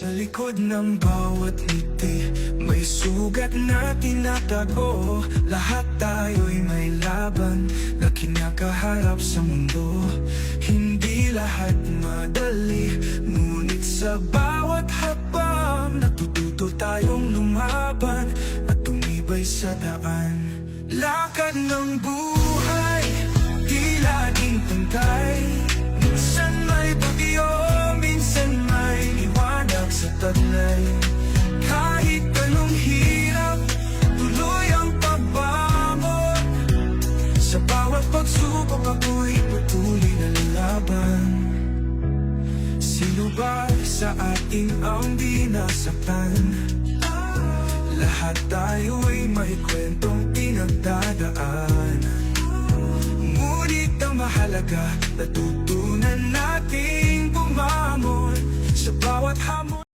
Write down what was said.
Sa likod ng bawat ngiti May sugat na tinatago. Lahat tayo'y may laban Na kinakaharap sa mundo. Hindi lahat madali Ngunit sa bawat habang Natututo tayong lumaban At tumibay sa daan. Lakad ng buhay taglay Kahit anong hirap Tuloy ang pagbangon Sa bawat pagsubok ako'y patuloy na lalaban Sino ba sa ating ang di nasaktan? Lahat tayo'y may kwentong pinagdadaanan Ngunit ang mahalaga Natutunan nating bumangon Sa bawat hamon